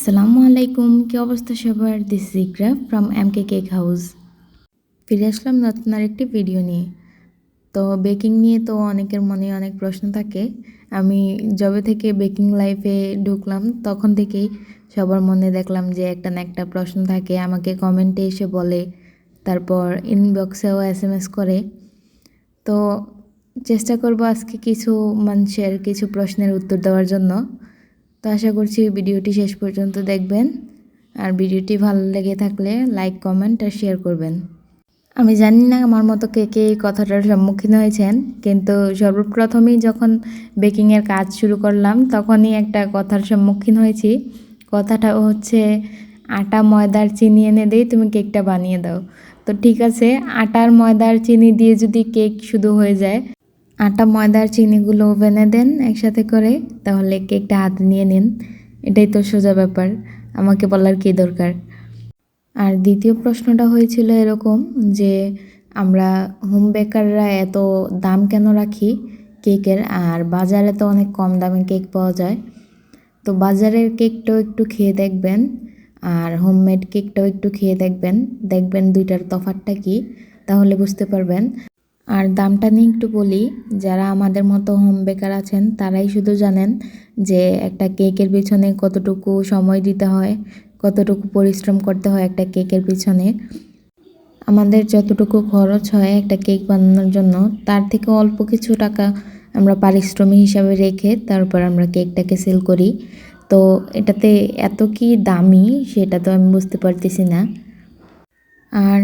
আসসালামু আলাইকুম। কি অবস্থা সবার? This is from M K cake house ফিরে আসলাম নতুন আরেকটি ভিডিও নিয়ে। তো বেকিং নিয়ে তো অনেকের মনে অনেক প্রশ্ন থাকে। আমি যবে থেকে বেকিং লাইফে ঢুকলাম, তখন থেকেই সবার মনে দেখলাম যে একটা না একটা প্রশ্ন থাকে। আমাকে কমেন্টে এসে বলে, তারপর ইনবক্সেও এস এম এস করে। তো চেষ্টা করব আজকে কিছু মানুষের কিছু প্রশ্নের উত্তর দেওয়ার জন্য। তো আশা করছি ভিডিওটি শেষ পর্যন্ত দেখবেন। আর ভিডিওটি ভালো লেগে থাকলে লাইক, কমেন্ট আর শেয়ার করবেন। আমি জানি না আমার মতো কে কে এই কথাটার সম্মুখীন হয়েছেন, কিন্তু সর্বপ্রথমেই যখন বেকিংয়ের কাজ শুরু করলাম, তখনই একটা কথার সম্মুখীন হয়েছি। কথাটা হচ্ছে, আটা, ময়দার চিনি এনে দেই, তুমি কেকটা বানিয়ে দাও। তো ঠিক আছে, আটার, ময়দার, চিনি দিয়ে যদি কেক শুধু হয়ে যায় আটা, ময়দার চিনিগুলো ওভেনে দেন একসাথে করে, তাহলে কেকটা হাতে নিয়ে নিন। এটাই তো সোজা ব্যাপার, আমাকে বলার কী দরকার? আর দ্বিতীয় প্রশ্নটা হয়েছিল এরকম যে, আমরা হোম বেকাররা এত দাম কেন রাখি কেকের? আর বাজারে তো অনেক কম দামে কেক পাওয়া যায়। তো বাজারের কেকটাও একটু খেয়ে দেখবেন, আর হোমমেড কেকটাও একটু খেয়ে দেখবেন। দেখবেন দুইটার তফাতটা কি, তাহলে বুঝতে পারবেন। আর দামটা নিয়ে একটু বলি, যারা আমাদের মতো হোম বেকার আছেন, তারাই শুধু জানেন যে একটা কেকের পিছনে কতটুকু সময় দিতে হয়, কতটুকু পরিশ্রম করতে হয় একটা কেকের পিছনে। আমাদের যতটুকু খরচ হয় একটা কেক বানানোর জন্য, তার থেকে অল্প কিছু টাকা আমরা পারিশ্রমিক হিসাবে রেখে তারপর আমরা কেকটাকে সেল করি। তো এটাতে এত কি দামি, সেটা তো আমি বুঝতে পারতেছি না। আর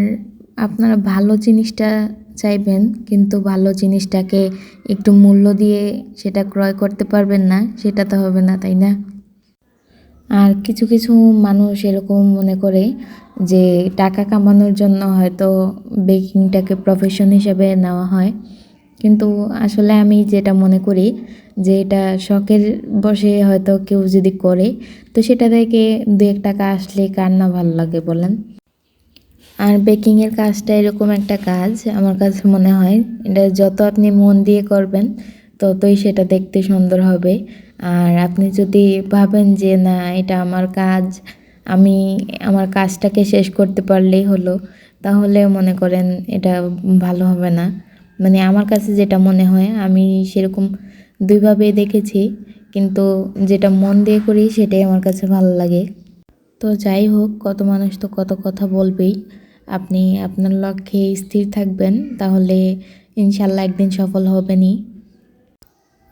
আপনারা ভালো জিনিসটা চাইবেন, কিন্তু ভালো জিনিসটাকে একটু মূল্য দিয়ে সেটা ক্রয় করতে পারবেন না, সেটা তো হবে না, তাই না? আর কিছু কিছু মানুষ এরকম মনে করে যে টাকা কামানোর জন্য হয়তো বেকিংটাকে প্রফেশন হিসেবে নেওয়া হয়। কিন্তু আসলে আমি যেটা মনে করি যে এটা শখের বসে হয়তো কেউ যদি করে, তো সেটা থেকে দু এক টাকা আসলে কার না ভালো লাগে বলেন? আর বেকিংয়ের কাজটা এরকম একটা কাজ আমার কাছে মনে হয়। এটা যত আপনি মন দিয়ে করবেন, ততই সেটা দেখতে সুন্দর হবে। আর আপনি যদি ভাবেন যে, না, এটা আমার কাজ, আমি আমার কাজটাকে শেষ করতে পারলেই হলো, তাহলে মনে করেন এটা ভালো হবে না। মানে আমার কাছে যেটা মনে হয়, আমি সেরকম দুইভাবেই দেখেছি, কিন্তু যেটা মন দিয়ে করি সেটাই আমার কাছে ভালো লাগে। তো যাই হোক, কত মানুষ তো কত কথা বলবেই। আপনি আপনার লক্ষ্যে স্থির থাকবেন, তাহলে ইনশাল্লাহ একদিন সফল হবেনই।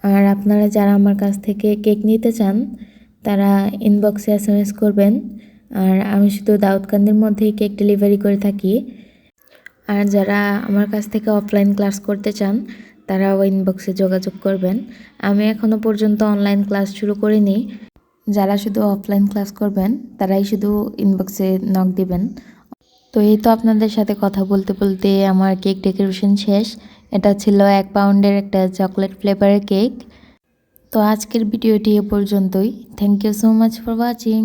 আর আপনারা যারা আমার কাছ থেকে কেক নিতে চান, তারা ইনবক্সে এস এম এস করবেন। আর আমি শুধু দাউদকান্দির মধ্যেই কেক ডেলিভারি করে থাকি। আর যারা আমার কাছ থেকে অফলাইন ক্লাস করতে চান, তারাও ইনবক্সে যোগাযোগ করবেন। আমি এখনও পর্যন্ত অনলাইন ক্লাস শুরু করিনি। যারা শুধু অফলাইন ক্লাস করবেন, তারাই শুধু ইনবক্সে নক দিবেন। তো এই তো আপনাদের সাথে কথা বলতে বলতে আমার কেক ডেকোরেশন শেষ। এটা ছিল এক পাউন্ডের একটা চকলেট ফ্লেভারের কেক। তো আজকের ভিডিওটি এ পর্যন্তই। Thank you so much for watching